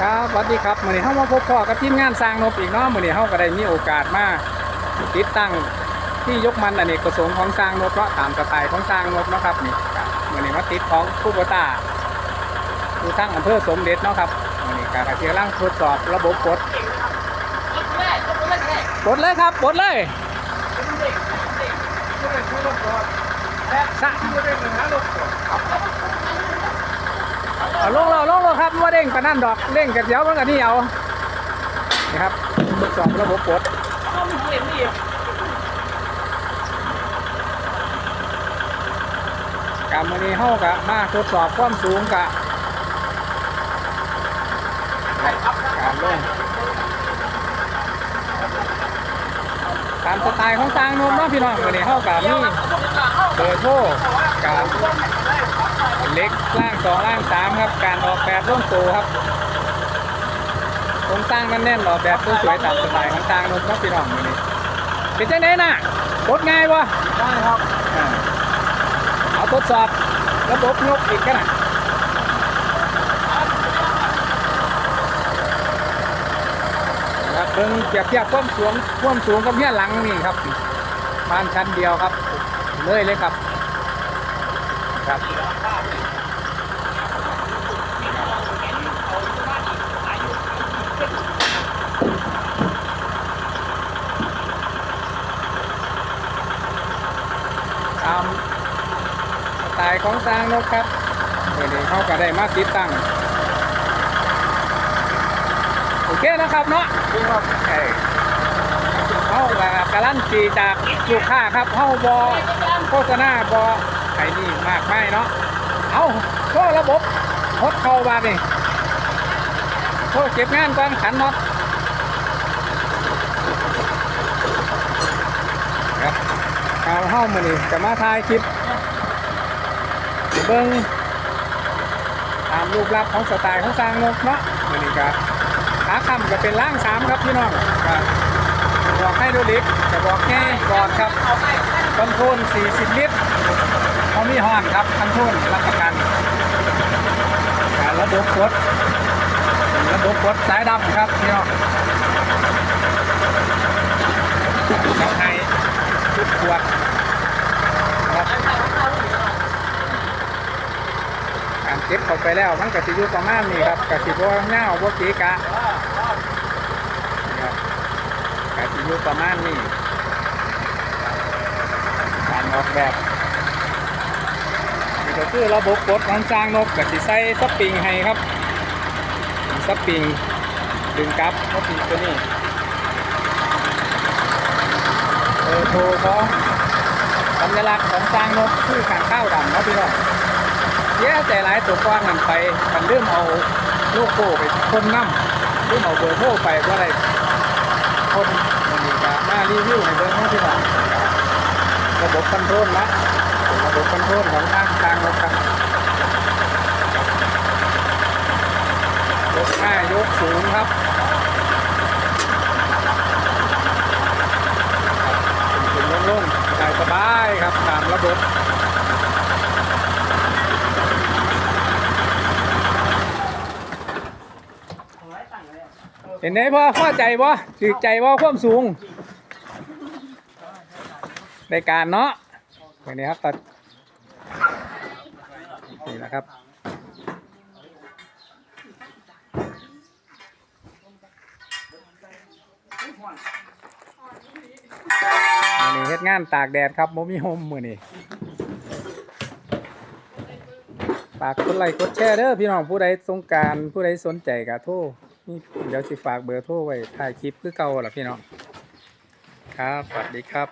ครับสวัสดีครับมื้อนี้เฮามาพบพ่อกับทีมงานสร้างนบอีกเนาะมื้อนี้เฮาก็ได้มีโอกาสมาติดตั้งที่ยกมันอเนกประสงค์ของสร้างนบเนาะตามสไตล์ของสร้างนบเนาะครับนี่ครับมื้อนี้มาติดของผู้ประตาอยู่ทั้งอำเภอสมเด็จเนาะครับมื้อนี้ก็กำลังทดสอบระบบกดกดเลยครับกดเลยสะ เอาลงเราลงเราครับว่าเด้งปานนั่นดอกเด้งกันเดี๋ยวมันก็นี่เอานี่ครับทดสอบระบบกดกับมือนี้เฮากะมาทดสอบความสูงกะการลงตามสไตล์ของสร้างนมเนาะพี่น้องมือนี้เฮากะมีเบอร์โทรกับ เล็กล่างสองล่างสามครับ การออกแบบร่วมตัวครับโครงสร้างนั่นแน่นออกแบบสวยๆตามสไตล์ของสร้างนมเนาะพี่น้องมือนี้เป็นจังไดน่ะกดง่ายวะได้ครับอ่าเอาทดสอบระบบยกอีกกันนะนะครับเพิ่งเปรียบเทียบความสูงความสูงกับเนี่ยหลังนี่ครับบ้านชั้นเดียวครับ เลยเลยครับครับามสไตล์ของสร้างนกครับเดี๋ยวนี้เขาก็ได้มาติดตั้งโอเคนะครับเนาะดีครับเอ้เขาก็การันตีจากลูกค้าครับเขาบอโฆษณาบอไอ้นี่มากไม่เนาะเอาโซ่ระบบฮดเข้าบาดนี่โซ่เก็บงานก่อนขันน็อตครับเอาเฮ้ามือนี่จะมาถ่ายคลิปเบิ้งตามรูปลักษณ์ของสไตล์ของสร้างนกเนาะมือนี่ครับขาคำจะเป็นล่างสามครับพี่น้องครับบอกให้ดูลิกจะบอกแง่ก่อนครับคอนโทรล40 ลิตรเขามีห้อนครับคอนโทรลรับประกันการระบบกดระบบกดสายดำครับพี่น้องจะให้ชุดขวดครับการ เก็บเข้าไปแล้วมันก็สิอยู่ประมาณนี้ครับกสิบ่เงาบ่กีกะครับกาสิอยู่ประมาณนี้การออกแบบนี่ก็คือระบบกดของจางนกกับสิใส่สปริงให้ครับสปริงดึงกลับสปริงตัวนี้เออโทรของสัญลักษณ์ของจางนกคือขางข้าวดำเนาะพี่น้อง แย่แต่หลายตัวก้อนมันไป มันเริ่มเอาโลโก้ไปคนน้ำเริ่มเอาเบอร์โทรไปว่าอะไรคนมันมีกามารีวิวในเรื่องของที่ว่าระบบคอนโทรลนะระบบคอนโทรลของทางทางรถครับยกง่ายกสูงครับถึงลงลงสบายสบายครับตามระบบ เห็นไหมพ่อข้าใจบ่ถือใจบ่ความสูงในการเนาะอย่างนี้ครับตัดนี่แหละครับมือนี้เฮ็ดงานตากแดดครับโมมีโฮมมือนี้ฝากกดไลค์กดแชร์เด้อพี่น้องผู้ใดสงการผู้ใดสนใจก็โทรนี่ เดี๋ยวสิฝากเบอร์โทรไว้ถ่ายคลิปคือเก่าล่ะพี่น้องครับสวัสดีครับ